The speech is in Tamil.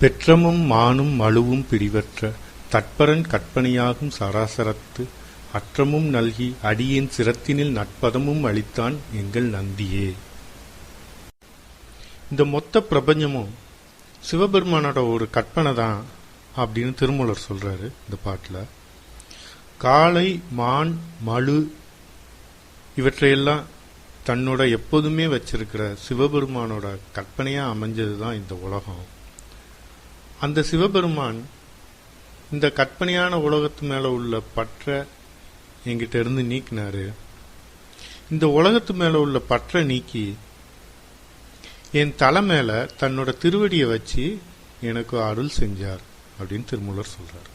பெற்றமும் மானும் மழுவும் பிரிவற்ற தட்பரன் கற்பனையாகும் சராசரத்து அற்றமும் நல்கி அடியின் சிரத்தினில் நட்பதமும் அளித்தான் எங்கள் நந்தியே. இந்த மொத்த பிரபஞ்சமும் சிவபெருமானோட ஒரு கற்பனை தான் அப்படின்னு திருமூலர் சொல்றாரு இந்த பாட்டில். காளை மான் மழு இவற்றையெல்லாம் தன்னோட எப்போதுமே வச்சிருக்கிற சிவபெருமானோட கற்பனையா அமைஞ்சதுதான் இந்த உலகம். அந்த சிவபெருமான் இந்த கற்பனையான உலகத்து மேல உள்ள பற்ற என்கிட்ட இருந்து நீக்கினாரு. இந்த உலகத்து மேல உள்ள பற்ற நீக்கி என் தலை மேல தன்னோட திருவடியை வச்சு எனக்கு அருள் செஞ்சார் அப்படின்னு திருமூலர் சொல்றார்.